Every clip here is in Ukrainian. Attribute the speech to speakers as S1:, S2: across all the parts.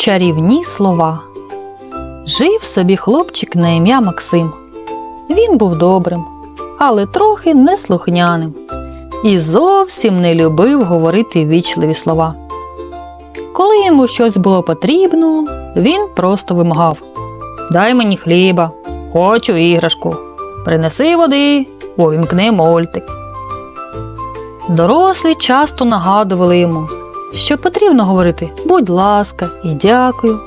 S1: Чарівні слова. Жив собі хлопчик на ім'я Максим. Він був добрим, але трохи неслухняним і зовсім не любив говорити вічливі слова. Коли йому щось було потрібно, він просто вимагав: Дай мені хліба, хочу іграшку, принеси води, увімкни мультик. Дорослі часто нагадували йому, що потрібно говорити будь ласка і дякую.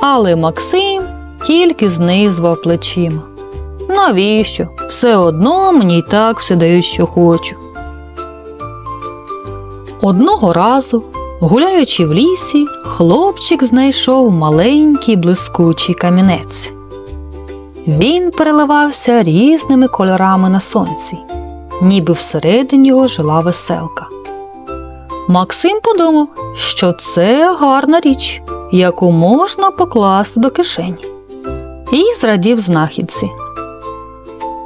S1: Але Максим тільки знизував плечима. Навіщо? Все одно мені й так все дають, що хочу. Одного разу, гуляючи в лісі, хлопчик знайшов маленький блискучий камінець. Він переливався різними кольорами на сонці, ніби всередині його жила веселка. Максим подумав, що це гарна річ, яку можна покласти до кишені, і зрадів знахідці.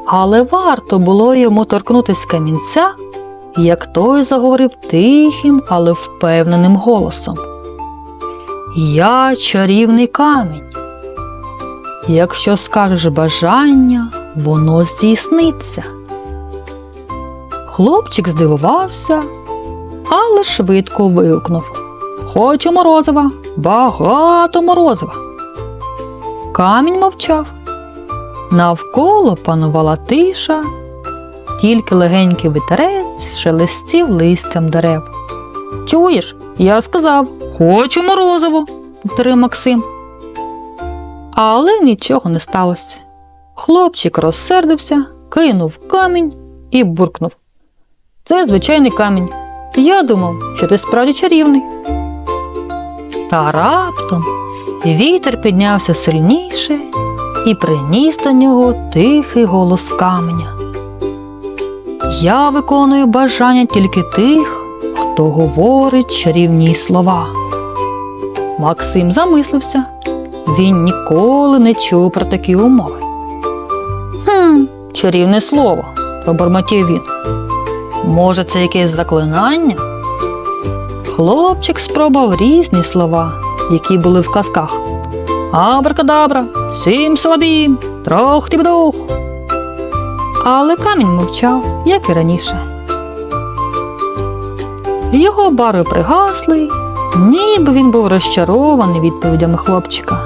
S1: Але варто було йому торкнутися камінця, як той заговорив тихим, але впевненим голосом. Я чарівний камінь. Якщо скажеш бажання, воно здійсниться. Хлопчик здивувався, але швидко вигукнув Хочу морозива, багато морозива. Камінь мовчав. Навколо панувала тиша, тільки легенький вітерець шелестів листям дерев. Чуєш, я сказав, хочу морозиво, повторив Максим. Але нічого не сталося. Хлопчик розсердився, кинув камінь і буркнув. Це звичайний камінь. Я думав, що ти справді чарівний. Та раптом вітер піднявся сильніше і приніс до нього тихий голос каменя. Я виконую бажання тільки тих, хто говорить чарівні слова. Максим замислився. Він ніколи не чув про такі умови. Хм, чарівне слово, пробормотів він. Може, це якесь заклинання? Хлопчик спробував різні слова, які були в казках. Абракадабра, сім слабім, трох тібдух. Але камінь мовчав, як і раніше. Його барви пригасли, ніби він був розчарований відповідями хлопчика.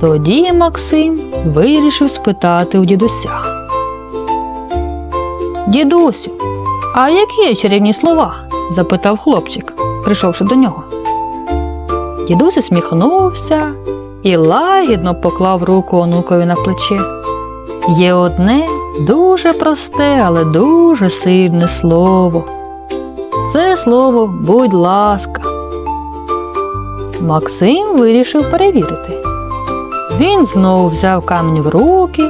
S1: Тоді Максим вирішив спитати у дідуся. Дідусю, а які є чарівні слова? запитав хлопчик, прийшовши до нього. Дідусь усміхнувся і лагідно поклав руку онукові на плече. Є одне дуже просте, але дуже сильне слово. Це слово будь ласка. Максим вирішив перевірити. Він знову взяв камінь в руки,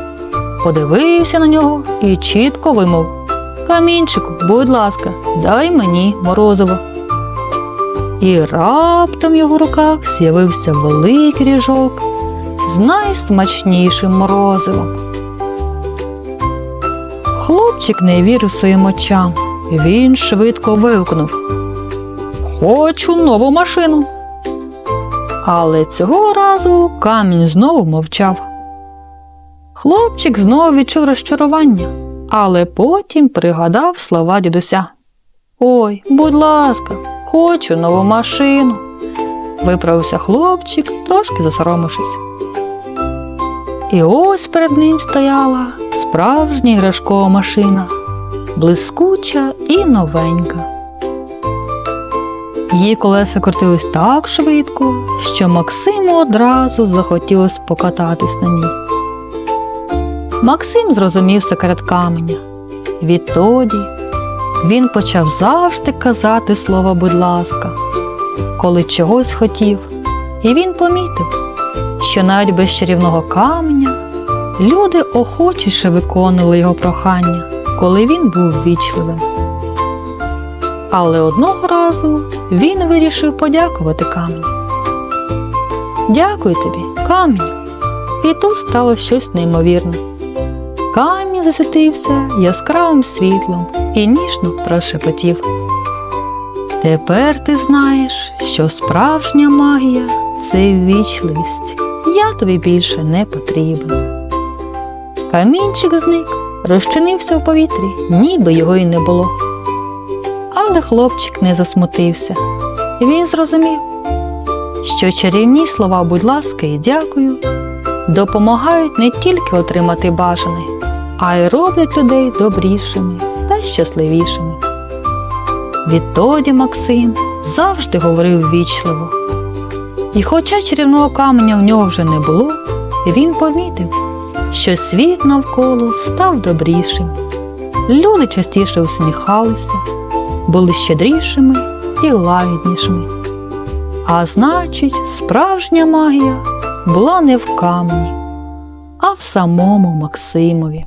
S1: подивився на нього і чітко вимов Камінчику, будь ласка, дай мені морозиво. І раптом в його руках з'явився великий ріжок з найсмачнішим морозивом. Хлопчик не вірив своїм очам. Він швидко вигукнув Хочу нову машину. Але цього разу камінь знову мовчав. Хлопчик знову відчув розчарування, але потім пригадав слова дідуся. Ой, будь ласка, хочу нову машину. Виправився хлопчик, трошки засоромившись. І ось перед ним стояла справжня іграшкова машина, блискуча і новенька. Її колеса крутились так швидко, що Максиму одразу захотілося покататись на ній. Максим зрозумів секрет каменя. Відтоді він почав завжди казати слово будь ласка, коли чогось хотів, і він помітив, що навіть без чарівного каменя люди охочіше виконували його прохання, коли він був вічливим. Але одного разу він вирішив подякувати каменю. Дякую тобі, каменю. І тут стало щось неймовірне. Камінь засвітився яскравим світлом і ніжно прошепотів. Тепер ти знаєш, що справжня магія це ввічливість. Я тобі більше не потрібен. Камінчик зник, розчинився в повітрі, ніби його й не було. Але хлопчик не засмутився. Він зрозумів, що чарівні слова, будь ласка, і дякую, допомагають не тільки отримати бажане, а й роблять людей добрішими та щасливішими. Відтоді Максим завжди говорив ввічливо. І хоча чарівного каменя в нього вже не було, він помітив, що світ навколо став добрішим. Люди частіше усміхалися, були щедрішими і лагіднішими. А значить, справжня магія була не в камені, а в самому Максимові.